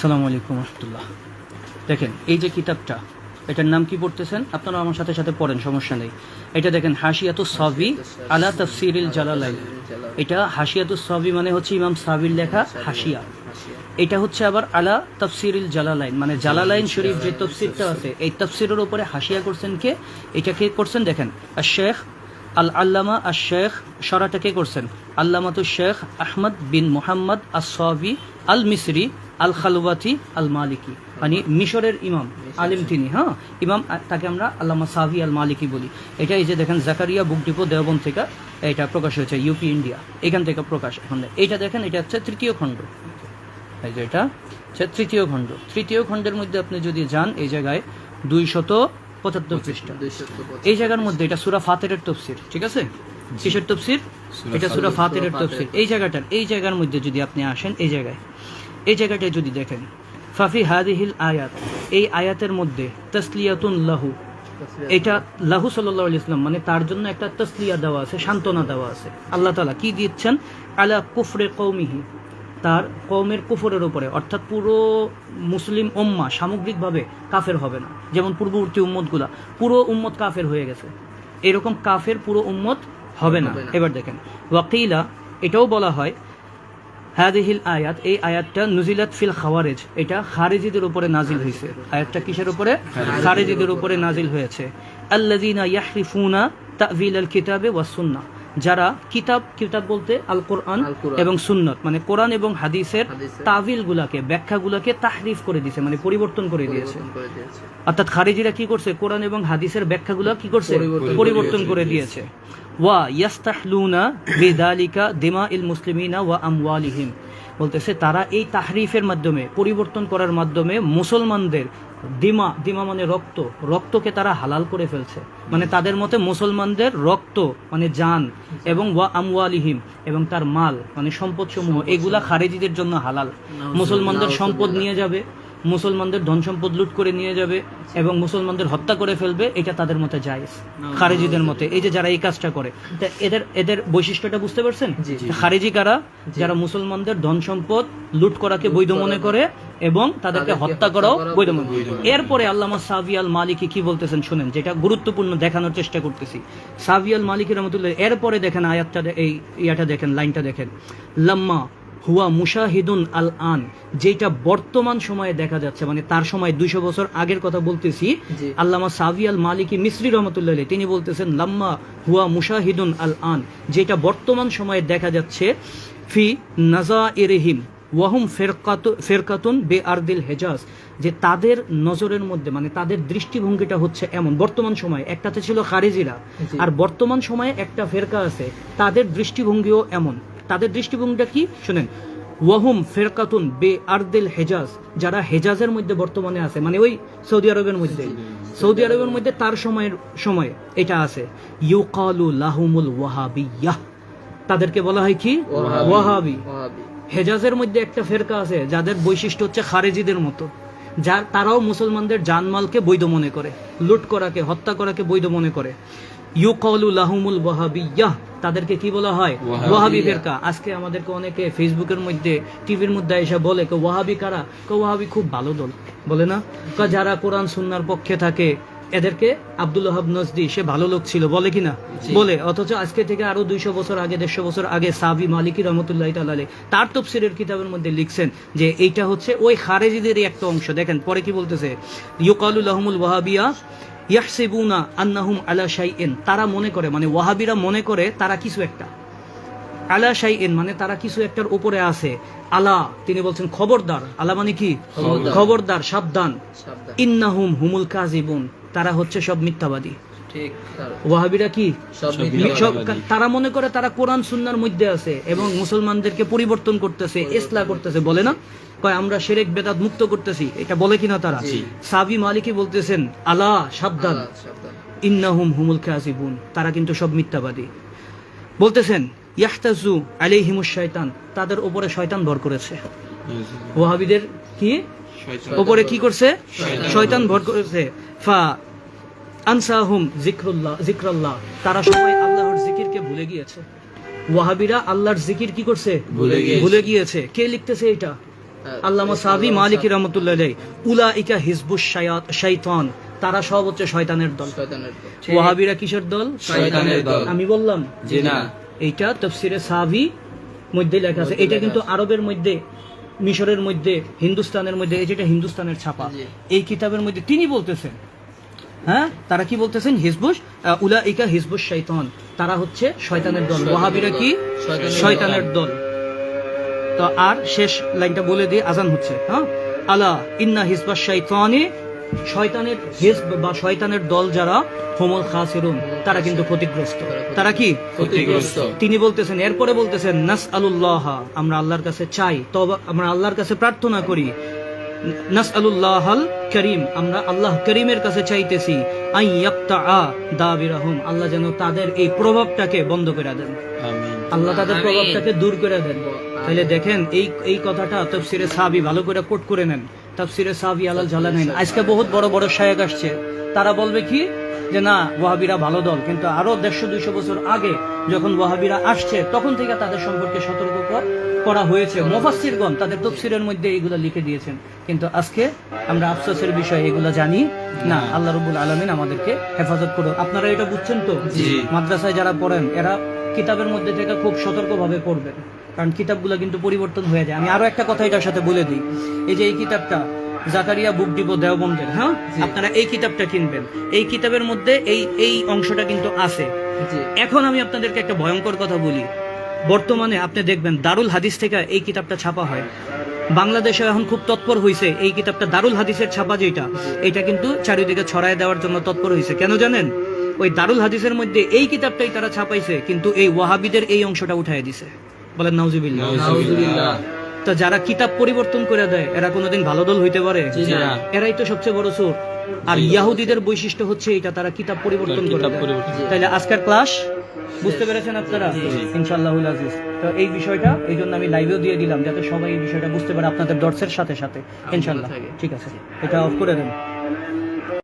সালামু আলাইকুম রহমতুল্লাহ। দেখেন, এই যে কিতাবটা, এটার নাম কি পড়তেছেন? আপনারা আমার সাথে সাথে পড়েন, সমস্যা নেই। এটা দেখেন হাসিয়াতু সাবি আলা তফসিরিল জালালাইন। এটা হাসিয়াতু সাবি মানে হচ্ছে ইমাম সাবির লেখা হাসিয়া এটা হচ্ছে আবার আলা তফসিরিল জালালাইন মানে জালালাইন শরীফ যে তফসিরটা আছে, এই তফসিরের উপরে হাসিয়া করছেন কে? এটা কে করছেন? দেখেন আর শেখ আল আল্লামা আর শেখ সরাটা কে করছেন? আল্লামাতু শেখ আহমদ বিন মোহাম্মদ আসবি আল মিসরি আল খালুয়াতি আল মালিকি মানে মিশরের ইমাম আলিম তিনি হ্যাঁ? ইমাম তাকে আমরা আল্লামা সাভি আল মালিকি বলি। এটা এই যে দেখেন জাকারিয়া বুক ডিপো দেওবন থেকে এটা প্রকাশ হয়েছে ইউপি ইন্ডিয়া এখান থেকে প্রকাশ এখন। এইটা দেখেন এটা হচ্ছে তৃতীয় খণ্ড। এই যে এটা হচ্ছে তৃতীয় খণ্ড। তৃতীয় খণ্ডের মধ্যে আপনি যদি যান এই জায়গায় দুইশত পঁচাত্তর পৃষ্ঠা। এই জায়গার মধ্যে এটা সুরা ফাতেরের তফসির ঠিক আছে? কিসের তফসির? এটা সুরা ফাতেরের তফসির। এই জায়গাটার এই জায়গার মধ্যে যদি আপনি আসেন এই জায়গায়। এই জায়গাটায় যদি দেখেন ফাফি হাদিহিল আয়াত এই আয়াতের মধ্যে তসলিয়াতুন লাহু এটা লাহু সাল্লাহ ইসলাম মানে তার জন্য একটা তসলিয়া দেওয়া আছে সান্ত্বনা দেওয়া আছে। আল্লাহ তালা কি দিচ্ছেন? আলা কুফরে কৌমিহি তার কৌমের কুফরের উপরে অর্থাৎ পুরো মুসলিম উম্মা সামগ্রিকভাবে কাফের হবে না। যেমন পূর্ববর্তী উম্মতগুলা পুরো উম্মত কাফের হয়ে গেছে। এরকম কাফের পুরো উম্মত হবে না। এবার দেখেন ওয়াকিলা এটাও বলা হয় হাদিহিল আয়াত এই আয়াতটা নুজিলাত ফিল খাওয়ারেজ। এটা খারেজিদের উপরে নাজিল হয়েছে। আয়াতটা কিসের উপরে? খারেজিদের উপরে। নাজিল হয়েছে। আল্লাজিনা ইয়াহরিফুনা তা'ভিল আল কিতাবে ওয়াস সুন্নাহ। যারা কিতাব কিতাব বলতে আল কোরআন এবং সুন্নত মানে কোরআন এবং হাদিসের তাবিল গুলাকে ব্যাখ্যা গুলাকে তাহরিফ করে দিয়েছে মানে পরিবর্তন করে দিয়েছে। অর্থাৎ খারিজিরা কি করছে? কোরআন এবং হাদিসের ব্যাখ্যাগুলো কি করছে? পরিবর্তন পরিবর্তন করে দিয়েছে। ওয়া ইয়াস্তাহলুনা বিদালিকা দিমা ইল মুসলিমিনা ওয়া আমওয়ালিহিম। বলতেছে তারা এই তাহরিফের মাধ্যমে পরিবর্তন করার মাধ্যমে মুসলমানদের দিমা দিমা মানে রক্ত রক্তকে তারা হালাল করে ফেলছে। মানে তাদের মতে মুসলমানদের রক্ত মানে জান এবং ওয়া আমওয়ালিহিম এবং তার মাল মানে সম্পদ সমূহ। এগুলা খারেজিদের জন্য হালাল। মুসলমানদের সম্পদ নিয়ে যাবে। মুসলমানদের ধন সম্পদ লুট করে নিয়ে যাবে এবং মুসলমানদের হত্যা করে ফেলবে এটা তাদের মতে জায়েজ। খারেজিদের মতে। এই যে যারা এই কাজটা করে তা এদের এদের বৈশিষ্ট্যটা বুঝতে পারছেন। খারেজি কারা যারা মুসলমানদের ধন সম্পদ লুট করাকে বৈধ মনে করে। এবং তাদেরকে হত্যা করাও করা বৈধ মনে করে। এরপরে আল্লামা সাবি আল মালিকি কি বলতেছেন শুনেন যেটা গুরুত্বপূর্ণ দেখানোর চেষ্টা করতেছি। সাবি আল মালিকি রহমতুল্লাহ এরপরে দেখেন আয়াতটা এই ইয়াটা দেখেন লাইনটা দেখেন। লাম্মা হুয়া মুশাহিদুন আল আন যেটা বর্তমান সময়ে দেখা যাচ্ছে মানে তার সময় দুইশো বছর আগের কথা বলতেছি। আল্লামা সাবি আল মালিকি মিসরি রহমতুল্লাহ তিনি বলতেছেন লাম্মা হুয়া মুশাহিদুন আল আন যেটা বর্তমান সময়ে দেখা যাচ্ছে ফি নাজা এরেহিম ওয়াহুম ফেরকাতু ফেরকাতুন বে আরদিল হেজাজ যে তাদের নজরের মধ্যে মানে তাদের দৃষ্টিভঙ্গিটা হচ্ছে এমন বর্তমান সময়ে একটাতে ছিল খারেজিরা আর বর্তমান সময়ে একটা ফেরকা আছে তাদের দৃষ্টিভঙ্গিও এমন তাদের দৃষ্টিভঙ্গিটা কি? শুনেন ওয়াহুম ফেরকাতুন বে আরদিল হেজাজ যারা হেজাজের মধ্যে বর্তমানে আছে মানে ওই সৌদি আরবের মধ্যে। সৌদি আরবের মধ্যে তার সময়ের সময় এটা আছে। ইউকালু লাহুমুল ওয়াহাবিয়াহ তাদেরকে বলা হয় কি? ওয়াহাবি। হেজাজের মধ্যে একটা ফেরকা আছে যাদের বৈশিষ্ট্য হচ্ছে খারেজিদের মতো। যার তারাও মুসলমানদের জানমালকে বৈধ মনে করে লুট করাকে হত্যা করাকে বৈধ মনে করে। ইউকলু লাহুমুল ওয়াহাবিয়াহ তাদেরকে কি বলা হয়? ওয়াহাবি ফেরকা আজকে আমাদেরকে অনেকে ফেসবুকের মধ্যে টিভির মধ্যে এসে বলে কে ওয়াহাবি কারা? কে ওয়াহাবি খুব ভালো দল। বলে না? কা যারা কোরআন সুন্নার পক্ষে থাকে এদেরকে আব্দুল ওহাব নজদি সে ভালো লোক ছিল বলে কি না বলে অথচ আজকে থেকে আরও দুইশো বছর আগে দেড়শো বছর আগে সাবি মালিকি রহমতুল্লাহ তালে তার তফসিরের কিতাবের মধ্যে লিখছেন যে এইটা হচ্ছে ওই খারেজিদেরই একটা অংশ। দেখেন পরে কি বলতেছে? ইউকালুল আহমুল ওয়াহাবিয়া ইয়াহসিবুনা আন্নাহুম আলা শাই এন তারা মনে করে মানে ওয়াহাবিরা মনে করে তারা কিছু একটা। আলা শাই এন মানে তারা কিছু একটার উপরে আছে। আলা তিনি বলছেন খবরদার। আলা মানে কি? খবরদার। সাবধান। ইন্নাহুম হুমুল কাজিবুন তারা হচ্ছে সব মিথ্যাবাদী। ওয়াহাবিরা কি? তারা মনে করে তারা কোরআন সুন্নার মধ্যে আছে এবং মুসলমানদেরকে পরিবর্তন করতেছে ইসলা করতেছে। বলে না? কয় আমরা সেরেক বেদাত মুক্ত করতেছি এটা বলে কিনা তারা? সাবি মালিকি বলতেছেন আলা সাবধান। ইন্নাহুম হুমুল কাজিবুন তারা কিন্তু সব মিথ্যাবাদী। বলতেছেন ইয়াহতাজু আলাইহিমুশ শয়তান। তাদের উপরে শয়তান ভর করেছে। ওয়াহাবিদের কি? উপরে কি করছে? শয়তান ভর করেছে। ফা আনসাহুম জিক্রুল্লাহ জিক্রাল্লাহ তারা সবাই আল্লাহর জিকিরকে ভুলে গিয়েছে। ওয়াহাবিরা আল্লাহর জিকির কি করছে? ভুলে গিয়েছে। কে লিখতেছে এটা? আল্লামা মালিকি রহমতুল্লাহ উলাইকা হিজবুশ শায়াত শাইতান। তারা সব হচ্ছে শয়তানের দল। ওয়াহাবিরা কিসের দল? শয়তানের দল। আমি বললাম। জি না। এইটা তফসিরে সাহাবি মধ্যে লেখা আছে। এটা কিন্তু আরবের মধ্যে মিশরের মধ্যে হিন্দুস্তানের মধ্যে এই যেটা হিন্দুস্তানের ছাপা। এই কিতাবের মধ্যে তিনি বলতেছেন হ্যাঁ? তারা কি বলতেছেন? হিজবুস উলা ইকা হিজবুস শৈতান তারা হচ্ছে শয়তানের দল। ওয়াহাবিরা কি? শয়তানের দল। তো আর শেষ লাইনটা বলে দিয়ে আজান হচ্ছে হ্যাঁ? আলা ইন্না হিজবা শৈতানে শয়তানের হিজব বা শয়তানের দল যারা হোমল খাসিরুন তারা কিন্তু ক্ষতিগ্রস্ত। তারা কি? ক্ষতিগ্রস্ত। তিনি বলতেছেন এরপরে বলতেছেন নাস আলুল্লাহ আমরা আল্লাহর কাছে চাই তবে আমরা আল্লাহর কাছে প্রার্থনা করি নাস আলুল্লাহ করিম আমরা আল্লাহ করিমের কাছে চাইতেছি আই ইয়াক্তা দাবিরাহুম আল্লাহ যেন তাদের এই প্রভাবটাকে বন্ধ করে দেন। আল্লাহ তাদের প্রভাবটাকে দূর করে দেন। তাহলে দেখেন এই এই কথাটা তফসিরে সাবি ভালো করে কোট করে নেন। তফসিরে সাবি জ্বালা নেন। আজকে বহুত বড় বড় শায়েক আসছে। তারা বলবে কি? যে না ওয়াহাবিরা ভালো দল কিন্তু আরও দেড়শো দুইশো বছর আগে যখন ওয়াহাবিরা আসছে তখন থেকে তাদের সম্পর্কে সতর্ক করা হয়েছে। মোফাসিরগণ তাদের তফসিরের মধ্যে এগুলো লিখে দিয়েছেন। কিন্তু আজকে আমরা আফসোসের বিষয় এগুলো জানি না। আল্লাহ রবুল আলমিন আমাদেরকে হেফাজত করো আপনারা এটা বুঝছেন তো? মাদ্রাসায় যারা পড়েন এরা কিতাবের মধ্যে থেকে খুব সতর্কভাবে পড়বেন। কারণ কিতাবগুলো কিন্তু পরিবর্তন হয়ে যায়। আমি আরও একটা কথা এটার সাথে বলে দিই। এই যে এই কিতাবটা জাকারিয়া বুক দিব দেওবন্দের হ্যাঁ? আপনারা এই কিতাবটা কিনবেন। এই কিতাবের মধ্যে এই এই অংশটা কিন্তু আছে। এখন আমি আপনাদেরকে একটা ভয়ঙ্কর কথা বলি। বর্তমানে আপনি দেখবেন দারুল হাদিস থেকে এই কিতাবটা ছাপা হয়। বাংলাদেশে এখন খুব তৎপর হয়েছে এই কিতাবটা। দারুল হাদিসের ছাপা যেটা এটা কিন্তু চারিদিকে ছড়ায় দেওয়ার জন্য তৎপর হয়েছে কেন জানেন? ওই দারুল হাদিসের মধ্যে এই কিতাবটাই তারা ছাপাইছে কিন্তু এই ওয়াহাবিদের এই অংশটা উঠাই দিছে। বলেন নাউজুবিল্লাহ। তো যারা কিতাব পরিবর্তন করে দেয় এরা কোনোদিন ভালো দল হইতে পারে? এরাই তো সবচেয়ে বড় চোর। আর ইয়াহুদিদের বৈশিষ্ট্য হচ্ছে এটা তারা কিতাব পরিবর্তন করে। তাহলে আজকের ক্লাস? বুঝতে পেরেছেন আপনারা? ইনশাআল্লাহ আজিজ। তো এই বিষয়টা এই জন্য আমি লাইভেও দিয়ে দিলাম যাতে সবাই এই বিষয়টা বুঝতে পারে আপনাদের দর্শের সাথে সাথে। ইনশাল্লাহ ঠিক আছে। এটা অফ করে দেন।